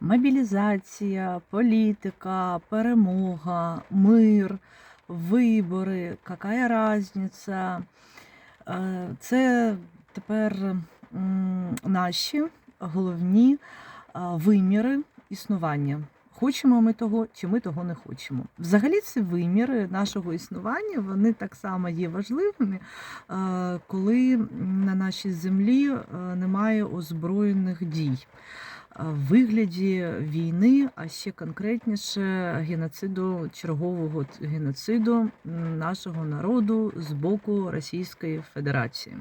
мобілізація, політика, перемога, мир, вибори, яка різниця. Е, Це тепер наші головні виміри існування. Хочемо ми того, чи ми того не хочемо. Взагалі, ці виміри нашого існування вони так само є важливими, е, коли на нашій землі е, немає озброєних дій е, вигляді війни, а ще конкретніше геноциду, чергового геноциду нашого народу з боку Російської Федерації.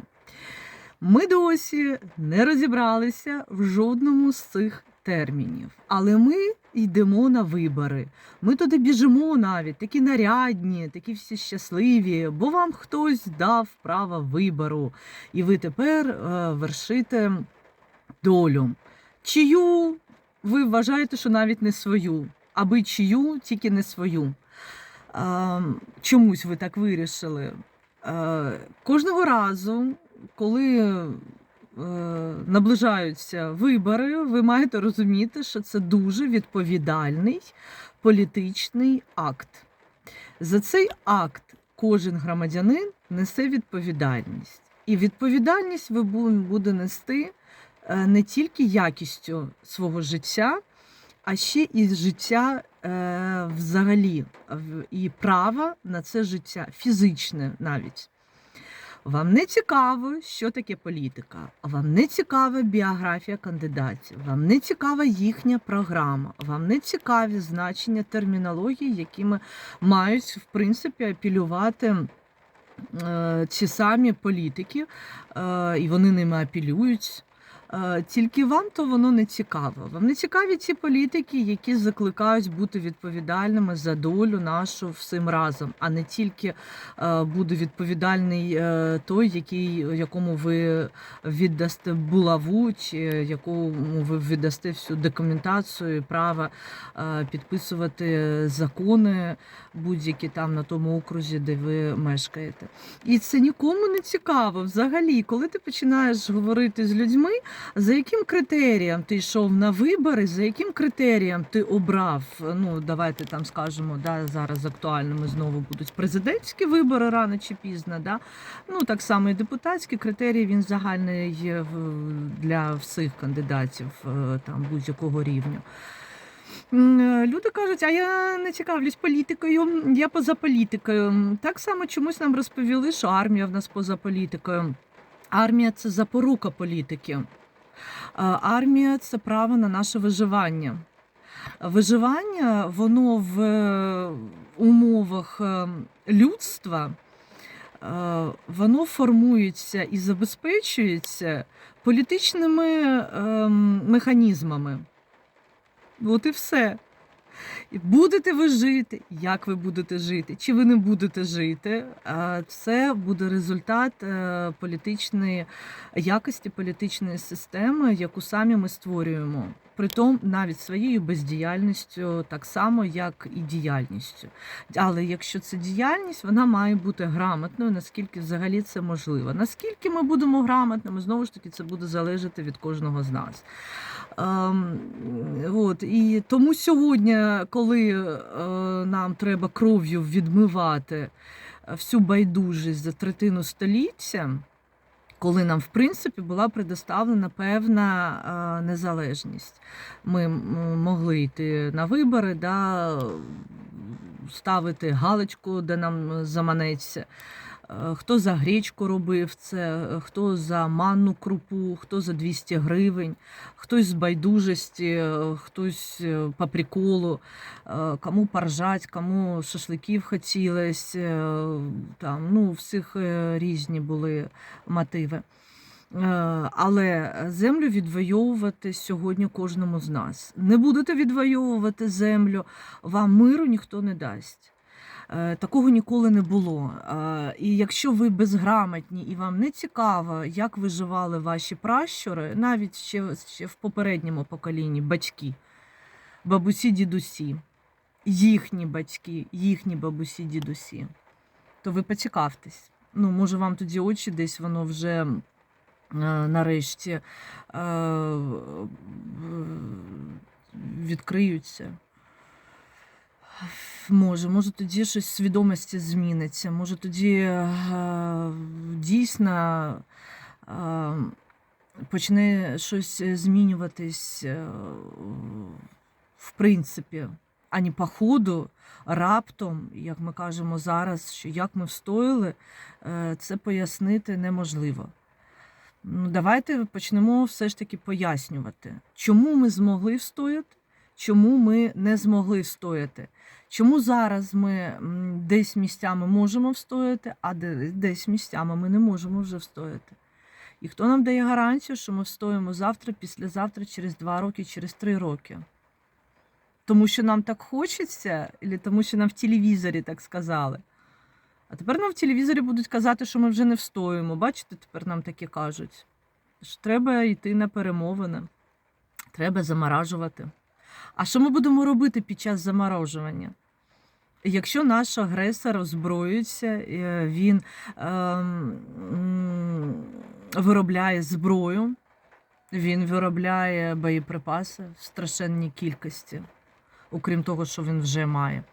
Ми досі не розібралися в жодному з цих термінів, але ми йдемо на вибори. Ми туди біжимо навіть такі нарядні, такі всі щасливі, бо вам хтось дав право вибору, і ви тепер е, вершите долю. Чию ви вважаєте, що навіть не свою, аби чию, тільки не свою. Чомусь ви так вирішили. Кожного разу, коли е, наближаються вибори, ви маєте розуміти, що це дуже відповідальний політичний акт. За цей акт кожен громадянин несе відповідальність. І відповідальність ви бу- буде нести не тільки якістю свого життя, а ще і життя е, взагалі, і права на це життя, фізичне навіть. Вам не цікаво, що таке політика, вам не цікава біографія кандидатів, вам не цікава їхня програма, вам не цікаві значення термінології, якими мають в принципі апелювати е, ці самі політики, е, і вони ними апелюють. Е, Тільки вам то воно не цікаво. Вам не цікаві ті політики, які закликають бути відповідальними за долю нашу всім разом, а не тільки е, буде відповідальний е, той, який, якому ви віддасте булаву, чи якому ви віддасте всю документацію, право підписувати закони будь-які там на тому окрузі, де ви мешкаєте. І це нікому не цікаво взагалі, коли ти починаєш говорити з людьми, за яким критерієм ти йшов на вибори, за яким критерієм ти обрав? Ну, давайте там скажемо, да, зараз актуальними знову будуть президентські вибори рано чи пізно. Да? Ну, так само і депутатські критерії він загальний є для всіх кандидатів е, там будь-якого рівня. Е, Люди кажуть, а я не цікавлюсь політикою, я поза політикою. Так само чомусь нам розповіли, що армія в нас поза політикою. Армія це запорука політики. А Армія це право на наше виживання. Виживання, воно в е, умовах е, людства, е, воно формується і забезпечується політичними ем, механізмами. От і все. Будете ви жити, як ви будете жити, чи ви не будете жити, це буде результат е, політичної якості політичної системи, яку самі ми створюємо. Притом навіть своєю бездіяльністю, так само, як і діяльністю. Але якщо це діяльність, вона має бути грамотною, наскільки взагалі це можливо. Наскільки ми будемо грамотними, знову ж таки, це буде залежати від кожного з нас. Ем, от, і тому сьогодні, коли е, нам треба кров'ю відмивати всю байдужість за третину століття, коли нам, в принципі, була предоставлена певна е, незалежність. Ми могли йти на вибори, да, ставити галочку, де нам заманеться. Е, Хто за гречку робив це, е, хто за манну крупу, хто за 200 гривень, хтось з байдужості, е, хтось по приколу, кому поржать, кому шашликів хотілося. Там, ну, всіх різні були мотиви. Але землю відвоювати сьогодні кожному з нас. Не будете відвоювати землю, вам миру ніхто не дасть. Е, Такого ніколи не було. Е, І якщо ви безграмотні і вам не цікаво, як виживали ваші пращури, навіть ще, ще в попередньому поколінні батьки, бабусі, дідусі, їхні батьки, їхні бабусі, дідусі, то ви поцікавтесь. Ну, може, вам тоді очі десь воно вже е, нарешті відкриються. Може, може тоді щось свідомості зміниться, може тоді е, дійсно е, почне щось змінюватись е, в принципі, ані по ходу, раптом, як ми кажемо зараз, що як ми встояли, це пояснити неможливо. Ну, давайте почнемо все ж таки пояснювати, чому ми змогли встояти, чому ми не змогли встояти. Чому зараз ми десь місцями можемо встояти, а десь місцями ми не можемо вже встояти? І хто нам дає гарантію, що ми встоїмо завтра, післязавтра, через два роки, через три роки? Тому що нам так хочеться, або тому що нам в телевізорі так сказали. А тепер нам в телевізорі будуть казати, що ми вже не встоїмо. Бачите, тепер нам таке кажуть. Що треба йти на перемовини, треба заморажувати. А що ми будемо робити під час заморожування? Якщо наш агресор озброюється, е, він ем, виробляє зброю, він виробляє боєприпаси в страшенній кількості, окрім того, що він вже має.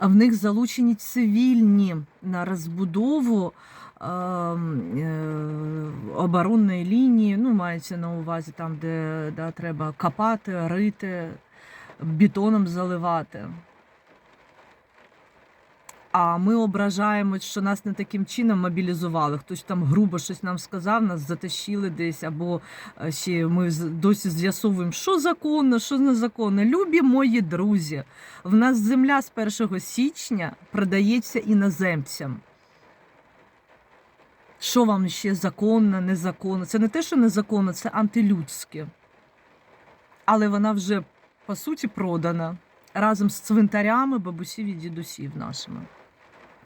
А в них залучені цивільні на розбудову оборонної лінії. Ну, мається на увазі там, де да, треба копати, рити, бетоном заливати. А ми ображаємось, що нас не таким чином мобілізували. Хтось там грубо щось нам сказав, нас затащили десь, або е, ще ми досі з'ясовуємо, що законно, що незаконно. Любі мої друзі, в нас земля з 1 січня продається іноземцям. Що вам ще законно, незаконно? Це не те, що незаконно, це антилюдське. Але вона вже, по суті, продана разом з цвинтарями бабусів і дідусів нашими,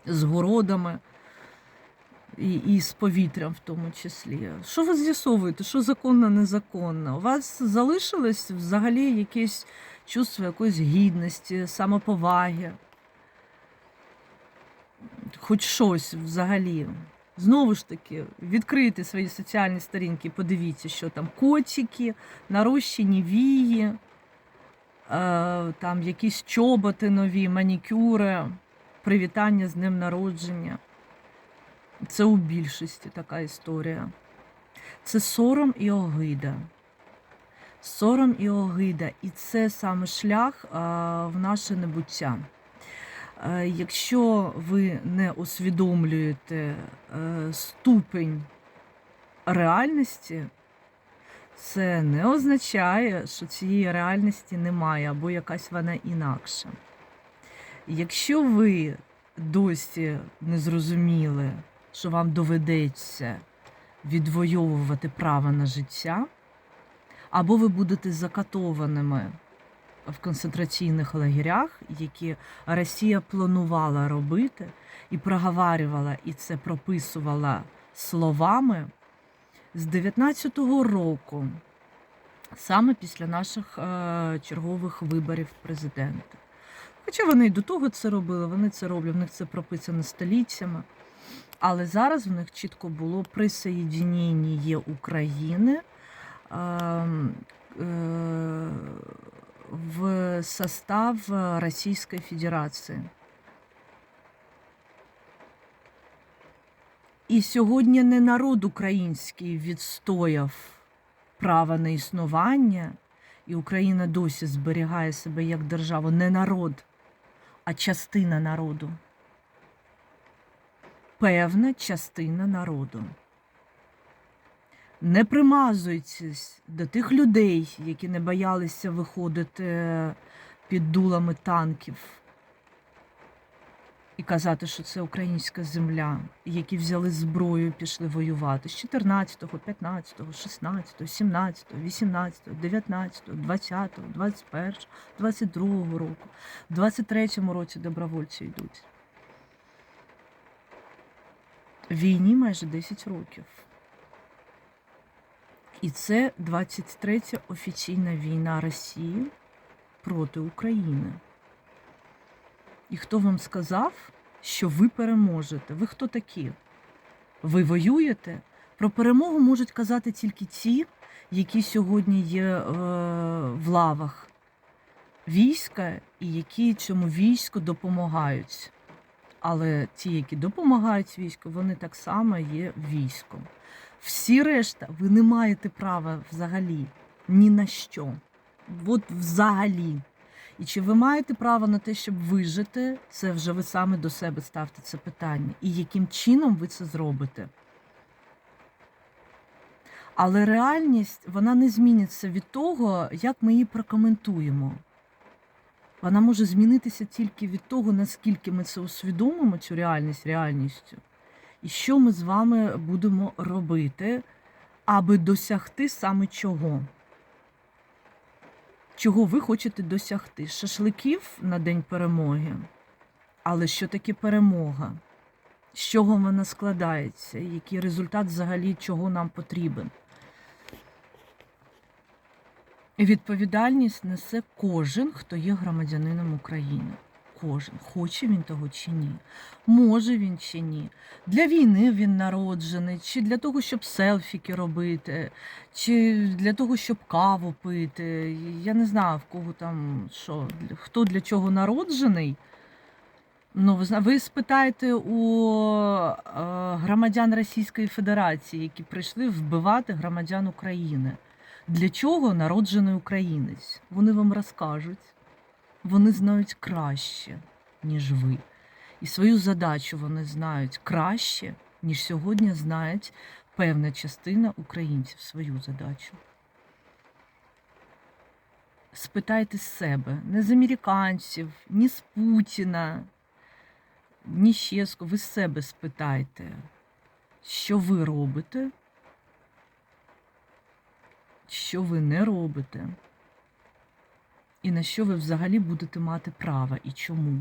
з городами і, і з повітрям в тому числі. Що ви з'ясовуєте? Що законно, незаконно? У вас залишилось взагалі якесь чувство якоїсь гідності, самоповаги? Хоч щось взагалі. Знову ж таки, відкрийте свої соціальні сторінки, подивіться, що там котики, нарощені вії, е, там якісь чоботи нові, манікюри, привітання з днем народження. Це у більшості така історія. Це сором і огида. Сором і огида. І це саме шлях а, в наше небуття. Е, Якщо ви не усвідомлюєте е, ступень реальності, це не означає, що цієї реальності немає або якась вона інакша. Якщо ви досі не зрозуміли, що вам доведеться відвоювати право на життя, або ви будете закатованими в концентраційних лагерях, які Росія планувала робити і проговарювала, і це прописувала словами з 19-го року, саме після наших е, чергових виборів президента. Хоча вони і до того це робили, вони це роблять, в них це прописано століттями. Але зараз в них чітко було присоєднення України ем, е, в состав Російської Федерації. І сьогодні не народ український відстояв право на існування, і Україна досі зберігає себе як державу, не народ, а частина народу. Певна частина народу. Не примазуйтесь до тих людей, які не боялися виходити під дулами танків і казати, що це українська земля, які взяли зброю і пішли воювати з 14, 15, 16, 17, 18, 19, 20, 21, 22 року. В 23-му році добровольці йдуть. Війні майже 10 років. І це 23 офіційна війна Росії проти України. І хто вам сказав, що ви переможете? Ви хто такі? Ви воюєте? Про перемогу можуть казати тільки ті, які сьогодні є е, в лавах війська і які цьому війську допомагають. Але ті, які допомагають війську, вони так само є військом. Всі решта, ви не маєте права взагалі ні на що. От взагалі. І чи ви маєте право на те, щоб вижити, це вже ви саме до себе ставте це питання. І яким чином ви це зробите? Але реальність вона не зміниться від того, як ми її прокоментуємо. Вона може змінитися тільки від того, наскільки ми це усвідомимо, цю реальність реальністю, і що ми з вами будемо робити, аби досягти саме чого. Чого ви хочете досягти? Шашликів на День перемоги. Але що таке перемога? З чого вона складається? Який результат взагалі чого нам потрібен? Відповідальність несе кожен, хто є громадянином України. Кожен, хоче він того чи ні, може він чи ні. Для війни він народжений, чи для того, щоб селфіки робити, чи для того, щоб каву пити. Я не знаю, в кого там що, хто для чого народжений. Ну, ви ви спитаєте у е, громадян Російської Федерації, які прийшли вбивати громадян України. Для чого народжений українець? Вони вам розкажуть. Вони знають краще, ніж ви. І свою задачу вони знають краще, ніж сьогодні знають певна частина українців свою задачу. Спитайте з себе, не з американців, ні з Путіна, ні з кого. Ви з себе спитайте, що ви робите, що ви не робите, і на що ви взагалі будете мати право і чому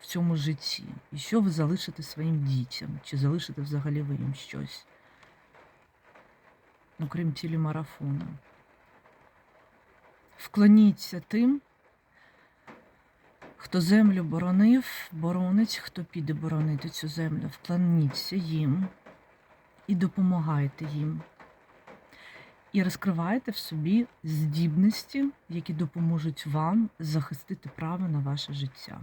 в цьому житті, і що ви залишите своїм дітям, чи залишите взагалі ви їм щось, окрім телемарафону. Вклоніться тим, хто землю боронив, боронить, хто піде боронити цю землю. Вклоніться їм і допомагайте їм. І розкриваєте в собі здібності, які допоможуть вам захистити право на ваше життя.